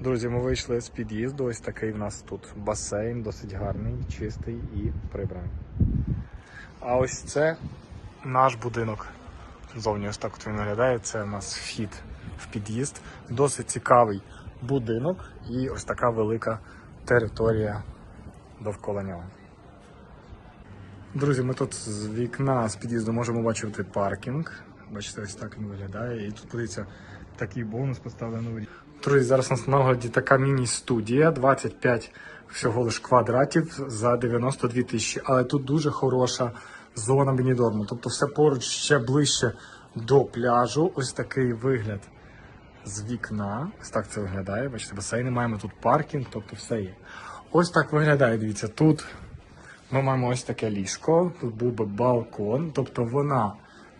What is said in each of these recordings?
Друзі, ми вийшли з під'їзду. Ось такий в нас тут басейн, досить гарний, чистий і прибраний. А ось це наш будинок. Зовні ось так от він виглядає. Це у нас вхід в під'їзд. Досить цікавий будинок і ось така велика територія довкола нього. Друзі, ми тут з вікна з під'їзду можемо бачити паркінг. Бачите, ось так він виглядає. І тут подивіться, такий бонус поставлений. Друзі, зараз у нас на огляді така міні-студія, 25 всього лиш квадратів за 92 тисячі. Але тут дуже хороша зона мінідорму. Тобто все поруч ще ближче до пляжу. Ось такий вигляд з вікна. Ось так це виглядає. Бачите, басейни маємо тут паркінг, тобто все є. Ось так виглядає. Дивіться, тут ми маємо ось таке ліжко, тут був би балкон, тобто вона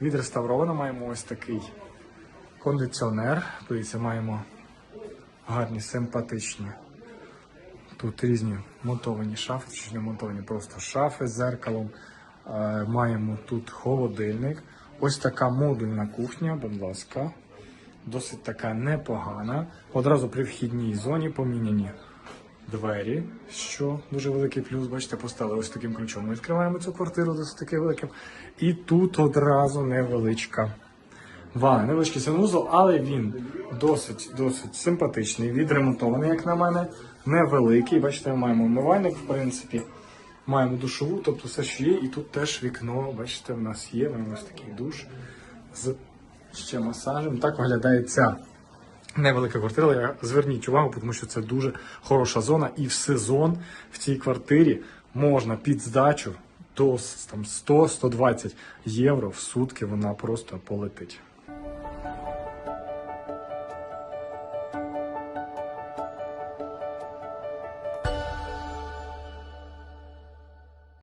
відреставрована. Маємо ось такий кондиціонер. Дивіться, маємо гарні, симпатичні. Тут різні монтовані шафи, чи не монтовані, просто шафи з зеркалом. Е, Маємо тут холодильник. Ось така модульна кухня, будь ласка. Досить така непогана. Одразу при вхідній зоні поміняні двері, що дуже великий плюс. Бачите, поставили ось таким ключом. Ми відкриваємо цю квартиру досить таки великим. І тут одразу невеличка ванна. Невеличкий санвузол, але він досить досить симпатичний, відремонтований, як на мене. Невеликий. Бачите, ми маємо умивальник, в принципі. Маємо душову, тобто все що є, і тут теж вікно, бачите, в нас є. Маємо ось такий душ з ще масажем. Так виглядає ця невелика квартира. Зверніть увагу, тому що це дуже хороша зона, і в сезон в цій квартирі можна під здачу до с- там, 100-120 євро в сутки вона просто полетить.